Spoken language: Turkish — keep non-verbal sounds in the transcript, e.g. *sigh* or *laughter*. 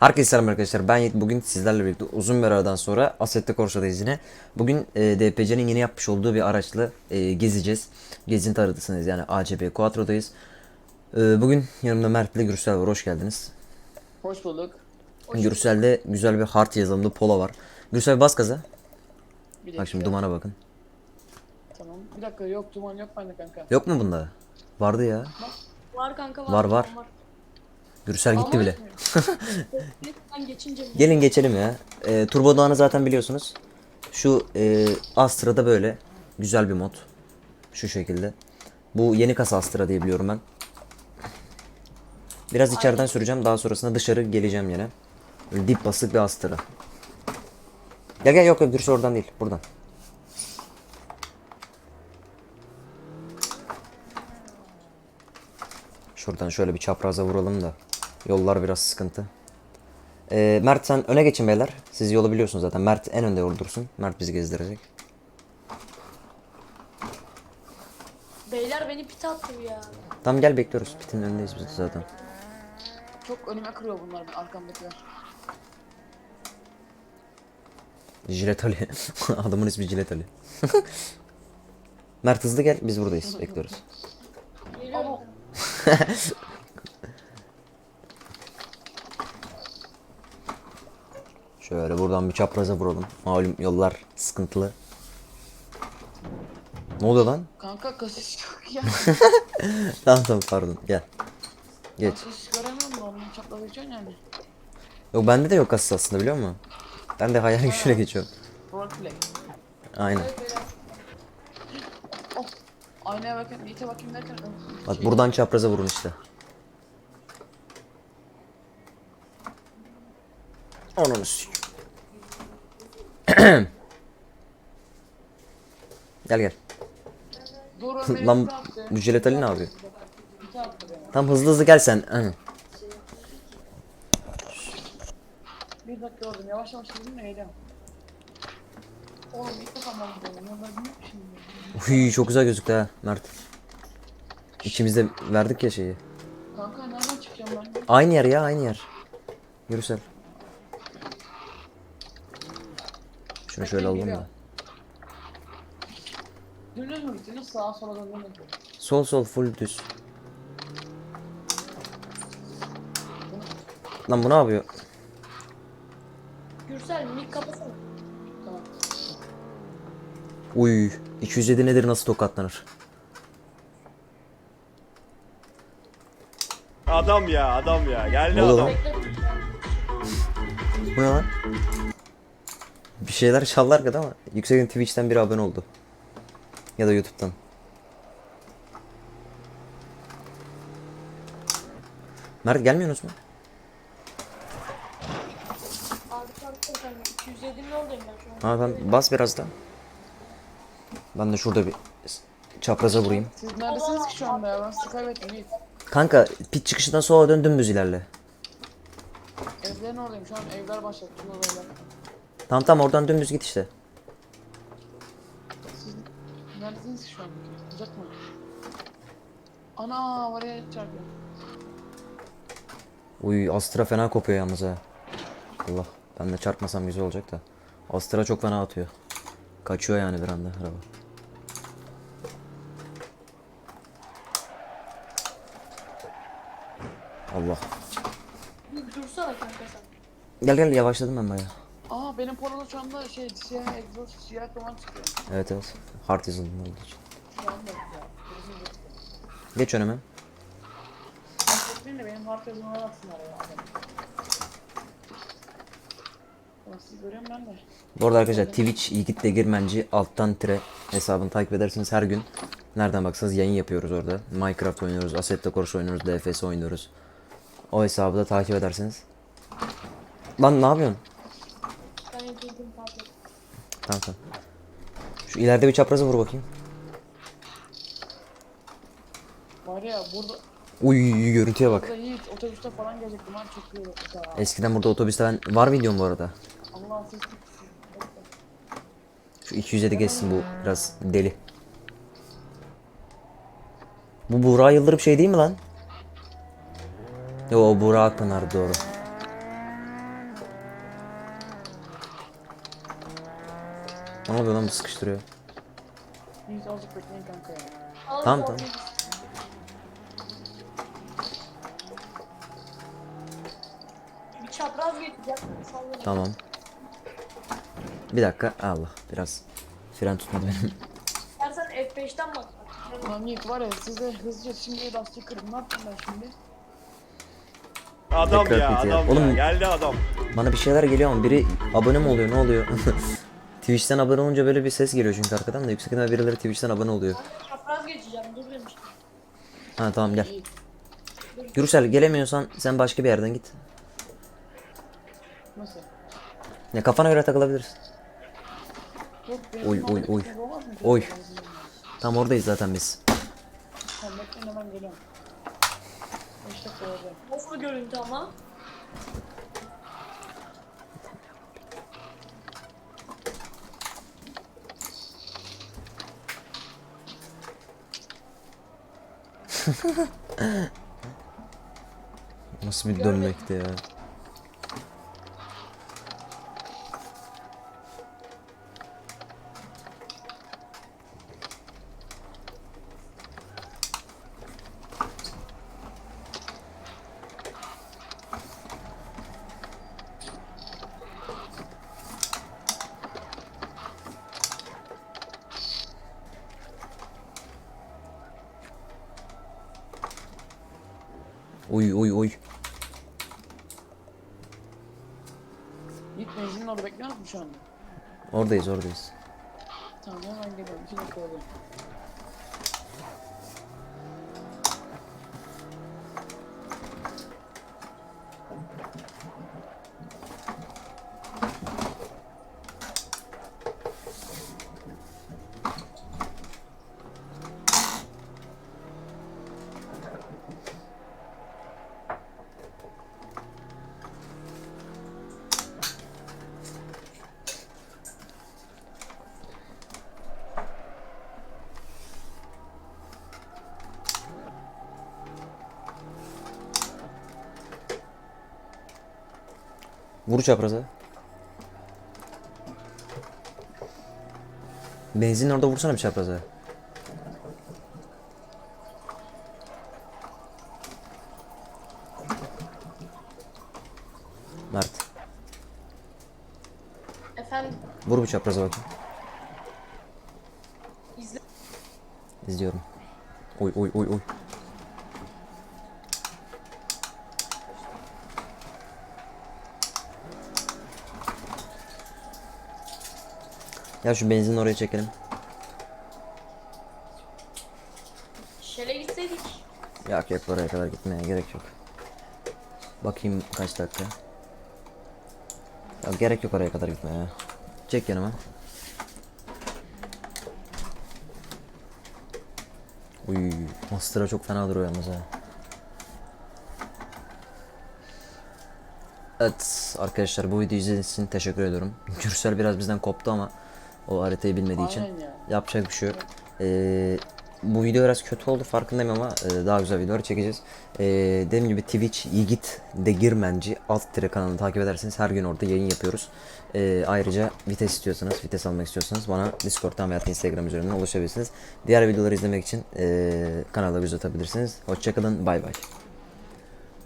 Herkese selam arkadaşlar. Ben Yiğit. Bugün sizlerle birlikte uzun bir aradan sonra Assetto Corsa'dayız yine. Bugün e, DPC'nin yeni yapmış olduğu bir araçla e, gezeceğiz. Gezinti haritasındayız yani ACB Quattro'dayız. E, bugün yanımda Mert ile Gürsel var. Hoş geldiniz. Hoş bulduk. Gürsel'de güzel bir hard yazılımlı polo var. Gürsel bas gaza. Bak şimdi dumana bakın. Tamam. Bir dakika yok duman yok bende kanka. Yok mu bunda? Vardı ya. Var kanka var. Var, var. Gürsel gitti bile. *laughs* Gelin geçelim ya. E, Turbo Dağı'nı zaten biliyorsunuz. Şu e, Astra'da böyle güzel bir mod. Şu şekilde. Bu yeni kasa Astra diye biliyorum ben. Biraz içeriden süreceğim. Daha sonrasında dışarı geleceğim yine. Böyle dip basık bir Astra. Gel gel yok yok Gürsel oradan değil. Buradan. Şuradan şöyle bir çapraza vuralım da. Yollar biraz sıkıntı. Ee, Mert sen öne geçin beyler. Siz yolu biliyorsunuz zaten. Mert en önde yol dursun. Mert bizi gezdirecek. Beyler beni pit attı ya. Tamam gel bekliyoruz. Pitin önündeyiz biz de zaten. Çok önüme kırıyor bunlar arkamdakiler. Jilet Ali. *laughs* Adamın ismi Jilet Ali. *laughs* Mert hızlı gel. Biz buradayız. *laughs* Bekliyoruz. Geliyorum. Şöyle buradan bir çapraza vuralım. Malum yollar sıkıntılı. Ne oluyor lan? Kanka kasis yok ya. *laughs* Tamam tamam pardon gel. Geç. kasis göremiyorum da onun çatlatacaksın yani. Yok bende de yok kasıt aslında biliyor musun? Ben de hayal gücüne geçiyorum. Roleplay. Aynen. Oh. Aynaya bakın, Yiğit'e bakayım derken. oh, Bak buradan çapraza vurun işte. Ananı s- *clears throat* Gel gel. *laughs* Lan bu jilet Ali ne yapıyor? Tam hızlı hızlı gel sen. Bir dakika oldum. Yavaş yavaş de eğlen. Oğlum ilk defa ben gidiyorum. Ya ben bilmiyorum şimdi. Uy çok güzel gözüktü ha Mert. İkimiz verdik ya şeyi. Kanka nereden çıkacağım ben? Aynı yer ya aynı yer. Yürüsel. Şunu şöyle alalım da. Dümdüz mü gittiniz? Sağa sola döndünüz mü? Sol sol full düz. Lan bu ne yapıyor? Gürsel minik kapasana. Tamam. Uy 207 nedir nasıl tokatlanır? Adam ya adam ya geldi adam. Bu ne lan? Bir şeyler çaldı arkada ama Yüksek'in Twitch'ten bir abone oldu. Ya da YouTube'dan. Mert gelmiyorsunuz mu? Abi çarptım kanka. 207'nin oradayım ben şu an. Ha ben bas biraz da. Ben de şurada bir çapraza vurayım. Siz neredesiniz ki şu anda ya? Ben sizi kaybettim Yiğit. Kanka pit çıkışından sola dön dümdüz ilerle. Evlerin oradayım. Şu an evler başladı. Tüm olaylar. Tamam tamam oradan dümdüz git işte. Siz neredesiniz ki şu an? Uzak mı? Ana oraya çarpıyor. Uy Astra fena kopuyor yalnız ha. Allah ben de çarpmasam güzel olacak da. Astra çok fena atıyor. Kaçıyor yani bir anda araba. Allah. Bir dursana kanka sen. Gel gel yavaşladım ben baya. Aa benim poloda şu anda şey siyah egzoz siyah duman çıkıyor. Evet evet. Hard yazılımlı olduğu için. Şu anda ya. De. Geç önüme. Ben bekleyin de benim harf yazımına baksınlar ya. Ulan sizi görüyorum ben de. Bu arada arkadaşlar Twitch Yiğit Girmenci alttan tire hesabını takip edersiniz her gün. Nereden baksanız yayın yapıyoruz orada. Minecraft oynuyoruz, Assetto Corsa oynuyoruz, DFS oynuyoruz. O hesabı da takip edersiniz. Lan ne yapıyorsun? Tamam tamam. Şu ileride bir çaprazı vur bakayım. Var ya burada Uy görüntüye bak. burada Yiğit otobüste falan gelecek duman çıkıyor. Ya. Eskiden burada otobüste ben var videom bu arada. Allah'ın sesi. Şu 207 geçsin bu biraz deli. Bu Buğra Yıldırım şey değil mi lan? Yo Buğra Akpınar doğru. Ne oluyor lan bu sıkıştırıyor. Tamam, tamam. Bir çapraz geçeceğim. Sallayın. Tamam. Bir dakika. Allah biraz fren tutmadı benim. İstersen F5'ten bak. Ulan Yiğit var ya siz de hızlıca şimdi lastiği kırın. Ne yaptım ben şimdi? Adam Tekrar ya PT ya. adam Oğlum- ya. Geldi adam. Bana bir şeyler geliyor ama biri abone mi oluyor ne oluyor? *laughs* Twitch'ten abone olunca böyle bir ses geliyor çünkü arkadan da yüksek ihtimal birileri Twitch'ten abone oluyor. Çapraz geçeceğim. Dur demiştim. Ha tamam gel. Yurusel gelemiyorsan sen başka bir yerden git. Nasıl? Ya kafana göre takılabilirsin. Oy, oy, oy. şey? Oy. Tam oradayız zaten biz. Tamam bekleyin hemen geliyorum. İşte koyacağım. Nasıl görüntü ama? Nasıl bir dönmekti ya. Oy oy oy. Yiğit benzinin orada bekliyor musun şu anda? Oradayız oradayız. Tamam hemen geliyorum. İki dakika oradayım. Vur çapraza. Benzinin orada vursana bir çapraza. Mert. Efendim Vur bir çapraza bakayım. izle. İzliyorum. Oy oy oy oy. Ya şu benzin oraya çekelim. Şele gitseydik. Yok yok oraya kadar gitmeye gerek yok. Bakayım kaç dakika. Ya gerek yok oraya kadar gitmeye ya. Çek yanıma. Uy, Master'a çok fena duruyor yalnız ha. Evet arkadaşlar bu videoyu izlediğiniz için teşekkür ediyorum. *laughs* Gürsel biraz bizden koptu ama o haritayı bilmediği için. Aynen ya. Yapacak bir şey yok. Ee, bu video biraz kötü oldu farkındayım ama e, daha güzel videolar çekeceğiz. Ee, dediğim gibi Twitch Yigit Degirmenci alt tire kanalını takip ederseniz her gün orada yayın yapıyoruz. Ee, ayrıca vites istiyorsanız, vites almak istiyorsanız bana Discord'dan veya Instagram üzerinden ulaşabilirsiniz. Diğer videoları izlemek için e, kanala göz atabilirsiniz. Hoşçakalın, bay bay.